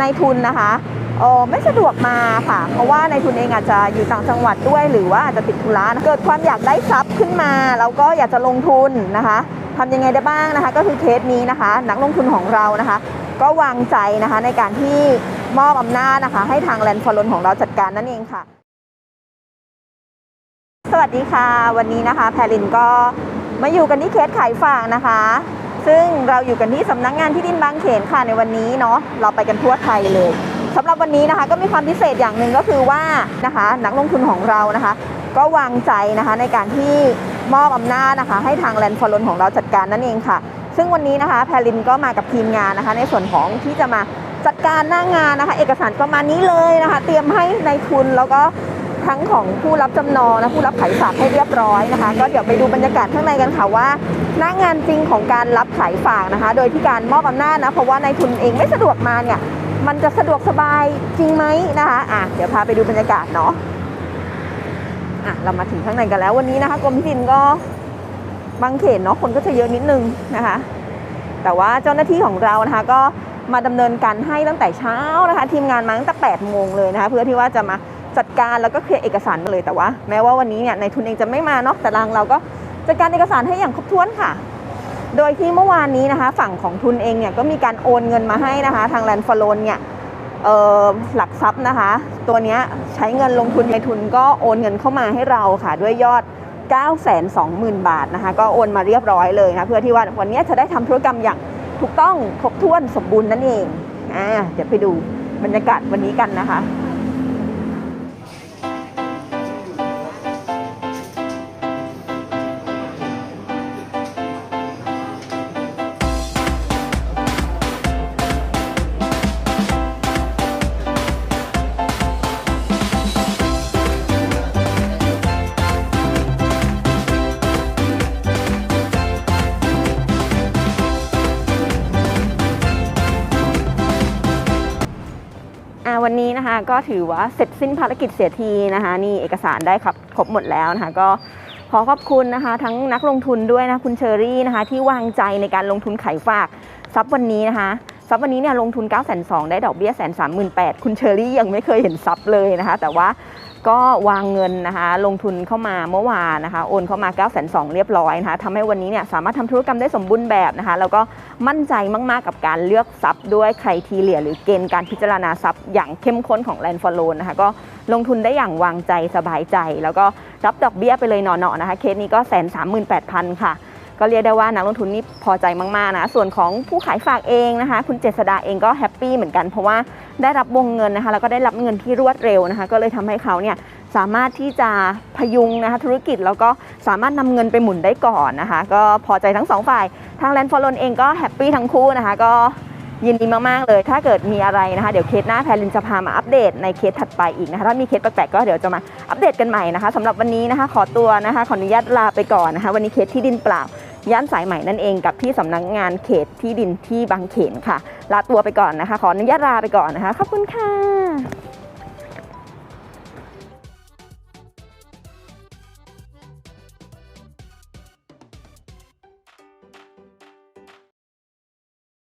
นายทุนนะคะออไม่สะดวกมาค่ะ เพราะว่านายทุนเองอาจจะอยู่ต่างจังหวัดด้วย หรือว่าอาจจะติดธุระนะเกิดความอยากได้ทรัพย์ขึ้นมา แล้วก็อยากจะลงทุนนะคะทำยังไงได้บ้างนะคะ ก็คือเคสนี้นะคะ นักลงทุนของเรานะคะ ก็วางใจนะคะในการที่มอบอำนาจนะคะ ให้ทางแลนด์ฟอลนของเราจัดการนั่นเองค่ะ สวัสดีค่ะ วันนี้นะคะ แพรลินก็มาอยู่กันที่เคสขายฝากนะคะ ซึ่งเราอยู่กันที่สำนักงานที่ดินบางเขนค่ะในวันนี้เนาะเราไปกันทั่วไทยเลยสำหรับวันนี้นะคะก็มีความพิเศษอย่างหนึ่งก็คือว่านะคะนักลงทุนของเรานะคะ ก็วางใจนะคะในการที่มอบอำนาจนะคะ ให้ทางแลนด์ฟอลนของเราจัดการนั่นเองค่ะ ซึ่งวันนี้นะคะแพรลินก็มากับทีมงานนะคะ ในส่วนของที่จะมาจัดการหน้างานนะคะ เอกสารประมาณนี้เลยนะคะ เตรียมให้ในายทุนแล้วก็ ทั้งของผู้รับจำนองและผู้รับขายฝากให้เรียบร้อยนะคะ ก็เดี๋ยวไปดูบรรยากาศข้างในกันค่ะว่าหน้างานจริงของการรับขายฝากนะคะ โดยที่การมอบอำนาจนะเพราะว่านายทุนเองไม่สะดวกมาเนี่ยมันจะสะดวกสบายจริงไหมนะคะอะเดี๋ยวพาไปดูบรรยากาศเนาะอะเรามาถึงข้างในกันแล้ววันนี้นะคะกรมที่ดินก็บางเขนเนาะคนก็จะเยอะนิดนึงนะคะ แต่ว่าเจ้าหน้าที่ของเรานะคะ ก็มาดำเนินการให้ตั้งแต่เช้านะคะ ทีมงานมาตั้งแต่8โมงเลยนะคะ เพื่อที่ว่าจะมา จัดการแล้วก็เคลียร์เอกสารมาเลยแต่ว่า แม้ว่าวันนี้เนี่ยในายทุนเองจะไม่มาเนาะแต่ทางเราก็จัดการเอกสารให้อย่างครบถ้วนค่ะ โดยที่เมื่อวานนี้นะคะ ฝั่งของทุนเองเนี่ยก็มีการโอนเงินมาให้นะคะ ทางแลนด์ฟลนเนี่ยหลักทรัพย์นะคะ ตัวนี้ใช้เงินลงทุนในทุนก็โอนเงินเข้ามาให้เราค่ะ ด้วยยอด 920,000 บาทนะคะ ก็โอนมาเรียบร้อยเลยนะเพื่อที่ว่าวันนี้จะได้ทำธุรกรรมอย่างถูกต้องครบถ้วนสมบูรณ์นั่นเองอ่าเดี๋ยวไปดูบรรยากาศวันนี้กันนะคะ วันนี้นะคะก็ถือว่าเสร็จสิ้นภารกิจเสียทีนะคะ นี่เอกสารได้ครับครบหมดแล้วนะคะ ก็ขอขอบคุณนะคะ ทั้งนักลงทุนด้วยนะคุณเชอรี่นะคะ ที่วางใจในการลงทุนไข่ฝากทรัพย์วันนี้นะคะซับวันนี้เนี่ยลงทุน9 2 0 0 0ได้ดอกเบี้ยแสนสามหมื่นแปดคุณเชอรี่ยังไม่เคยเห็นซับเลยนะคะ แต่ว่า ก็วางเงินนะคะลงทุนเข้ามาเมื่อวานนะคะโอนเข้ามา 9 2 0 0 0เรียบร้อยนะคะทำให้วันนี้เนี่ยสามารถทำธุรกรรมได้สมบูรณ์แบบนะคะแล้วก็มั่นใจมากๆกับการเลือกทรัพย์ด้วยใครทีเลียหรือเกณฑ์การพิจารณาทรัพย์อย่างเข้มข้นของแลนด์ฟอร์โลนนะคะก็ลงทุนได้อย่างวางใจสบายใจ แล้วก็รับดอกเบี้ยไปเลยหนอๆนะคะเคสนี้ก็แสนสามหมื่นแปดพันค่ะก็เรียกได้ว่านักลงทุนนี่พอใจมากๆนะส่วนของผู้ขายฝากเองนะคะ คุณเจษดาเองก็แฮปปี้เหมือนกันเพราะว่า ได้รับวงเงินนะคะแล้วก็ได้รับเงินที่รวดเร็วนะคะ ก็เลยทำให้เขาเนี่ยสามารถที่จะพยุงนะคะธุรกิจแล้วก็สามารถนำเงินไปหมุนได้ก่อนนะคะ ก็พอใจทั้งสองฝ่าย ทางแลนด์ฟอลนเองก็แฮปปี้ทั้งคู่นะคะ ก็ยินดีมาก ๆ เลย ถ้าเกิดมีอะไรนะคะ เดี๋ยวเคสหน้าแพรลินจะพามาอัปเดตในเคสถัดไปอีกนะคะ ถ้ามีเคสแปลกๆก็เดี๋ยวจะมาอัปเดตกันใหม่นะคะสำหรับวันนี้นะคะ ขอตัวนะคะ ขออนุญาตลาไปก่อนนะคะ วันนี้เคสที่ดินเปล่า ย่านสายใหม่นั่นเองกับที่สำนักงานเขตที่ดินที่บางเขนค่ะลาตัวไปก่อนนะคะ ขออนุญาตลาไปก่อนนะคะ ขอบคุณค่ะ